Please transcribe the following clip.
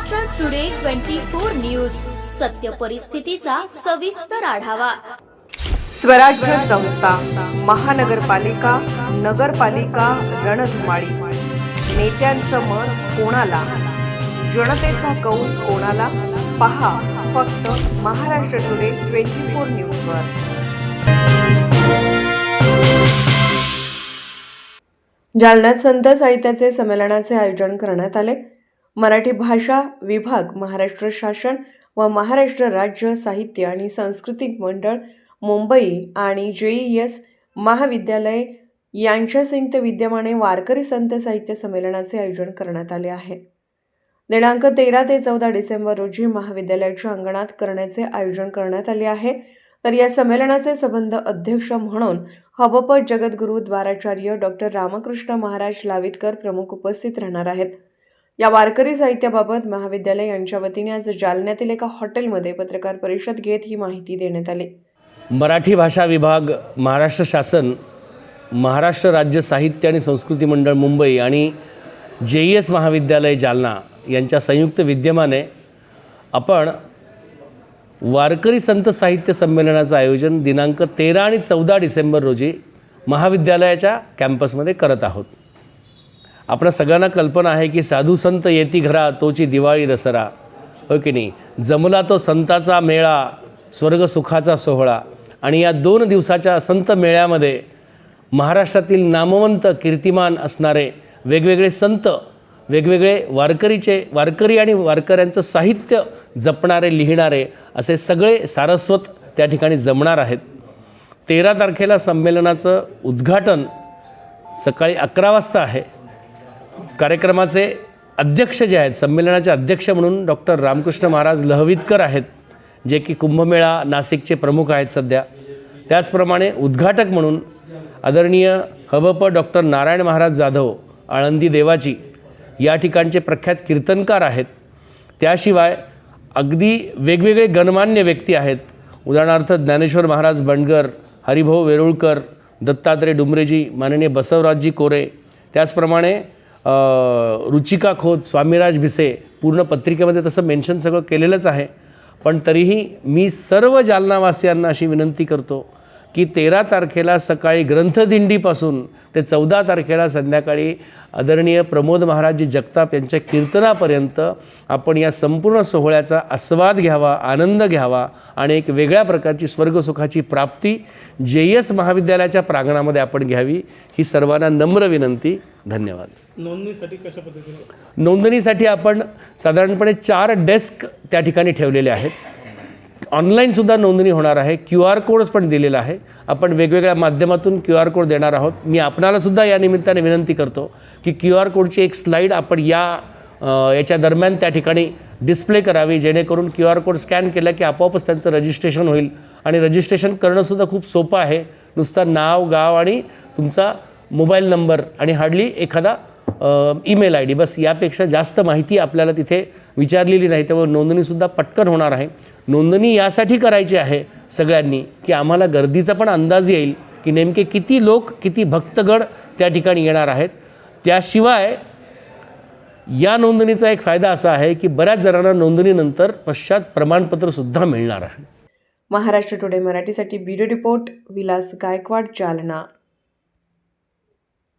Maharashtra today twenty four news सत्य परिस्थितीचा सविस्तर आढावा. स्वराज्य संस्था महानगरपालिका नगरपालिका रणधुमाळी. नेत्यांचं मत कोणाला? जनतेचा कौल कोणाला? पहा फक्त महाराष्ट्र टुडे ट्वेंटी फोर न्यूजवर जालन्यात संत साहित्याचे संमेलनाचे आयोजन करण्यात आले. मराठी भाषा विभाग महाराष्ट्र शासन व महाराष्ट्र राज्य साहित्य आणि सांस्कृतिक मंडळ मुंबई आणि जेईएस महाविद्यालय यांच्या संयुक्त विद्यमाने वारकरी संत साहित्य संमेलनाचे आयोजन करण्यात आले आहे. दिनांक तेरा ते चौदा डिसेंबर रोजी महाविद्यालयाच्या अंगणात करण्याचे आयोजन करण्यात आले आहे. तर या संमेलनाचे संबंध अध्यक्ष म्हणून हबप जगद्गुरू द्वाराचार्य डॉक्टर रामकृष्ण महाराज लावितकर प्रमुख उपस्थित राहणार आहेत. या वारकरी साहित्याबाबत महाविद्यालय यांच्या वतीने आज जालन्यातील एका हॉटेलमध्ये पत्रकार परिषद घेत ही माहिती देण्यात आली. मराठी भाषा विभाग महाराष्ट्र शासन महाराष्ट्र राज्य साहित्य आणि संस्कृती मंडळ मुंबई आणि जे ई एस महाविद्यालय जालना यांच्या संयुक्त विद्यमाने आपण वारकरी संत साहित्य संमेलनाचं आयोजन दिनांक तेरा आणि चौदा डिसेंबर रोजी महाविद्यालयाच्या कॅम्पसमध्ये करत आहोत. आपल्या सगळ्यांना कल्पना आहे की साधू संत येती घरा तोची दिवाळी दसरा. हो की नाही? जमला तो संताचा मेळा स्वर्ग सुखाचा सोहळा. आणि या दोन दिवसाच्या संत मेळ्यामध्ये महाराष्ट्रातील नामवंत कीर्तिमान असणारे वेगवेगळे संत वेगवेगळे वारकरीचे वारकरी आणि वारकऱ्यांचं साहित्य जपणारे लिहिणारे असे सगळे सारस्वत त्या ठिकाणी जमणार आहेत. तेरा तारखेला संमेलनाचं उद्घाटन सकाळी अकरा वाजता आहे. कार्यक्रमाचे अध्यक्ष जे आहेत संमेलनाचे अध्यक्ष म्हणून डॉक्टर रामकृष्ण महाराज लहवीतकर आहेत जे की कुंभमेळा नाशिकचे प्रमुख आहेत सध्या. त्याचप्रमाणे उद्घाटक म्हणून आदरणीय हबप डॉक्टर नारायण महाराज जाधव आळंदी देवाची या ठिकाणचे प्रख्यात कीर्तनकार आहेत. त्याशिवाय अगदी वेगवेगळे गणमान्य व्यक्ती आहेत. उदाहरणार्थ ज्ञानेश्वर महाराज बंडगर हरिभाऊ वेरुळकर दत्तात्रय डुमरेजी माननीय बसवराजजी कोरे. त्याचप्रमाणे रुचिका खोत स्वामीराज भिसे पूर्ण पत्रिकेमध्ये तसं मेन्शन सगळं केलेलंच आहे. पण तरीही मी सर्व जालनावासियांना अशी विनंती करतो की तेरा तारखेला सकाळी ग्रंथदिंडीपासून ते चौदा तारखेला संध्याकाळी आदरणीय प्रमोद महाराजजी जगताप यांच्या कीर्तनापर्यंत आपण या संपूर्ण सोहळ्याचा आस्वाद घ्यावा आनंद घ्यावा आणि एक वेगळ्या प्रकारची स्वर्गसुखाची प्राप्ती जे एस महाविद्यालयाच्या प्रांगणामध्ये आपण घ्यावी ही सर्वांना नम्र विनंती. धन्यवाद. नोंदणीसाठी कशा पद्धतीने? नोंदणीसाठी आपण साधारणपणे चार डेस्क त्या ठिकाणी ठेवलेले आहेत. ऑनलाईनसुद्धा नोंदणी होणार आहे. क्यू आर कोड्स पण दिलेला आहे. आपण वेगवेगळ्या माध्यमातून क्यू आर कोड देणार आहोत. मी आपणालासुद्धा या निमित्ताने विनंती करतो की क्यू आर कोडची एक स्लाईड आपण या याच्या दरम्यान त्या ठिकाणी डिस्प्ले करावी जेणेकरून क्यू आर कोड स्कॅन केला की आपोआपच त्यांचं रजिस्ट्रेशन होईल. आणि रजिस्ट्रेशन करणंसुद्धा खूप सोपं आहे. नुसतं नाव गाव आणि तुमचा मोबाईल नंबर आणि हार्डली एखादा ईमेल आय डी. बस यापेक्षा जास्त माहिती आपल्याला तिथे विचारलेली नाही त्यामुळे नोंदणीसुद्धा पटकन होणार आहे. नोंदणी यासाठी करायची आहे सगळ्यांनी की आम्हाला गर्दीचा पण अंदाज येईल की नेमके किती लोक किती भक्तगड त्या ठिकाणी येणार आहेत. त्याशिवाय या नोंदणीचा एक फायदा असा आहे की बऱ्याच जणांना नोंदणीनंतर पश्चात प्रमाणपत्रसुद्धा मिळणार आहे. महाराष्ट्र टुडे मराठीसाठी ब्युरो रिपोर्ट विलास गायकवाड जालना.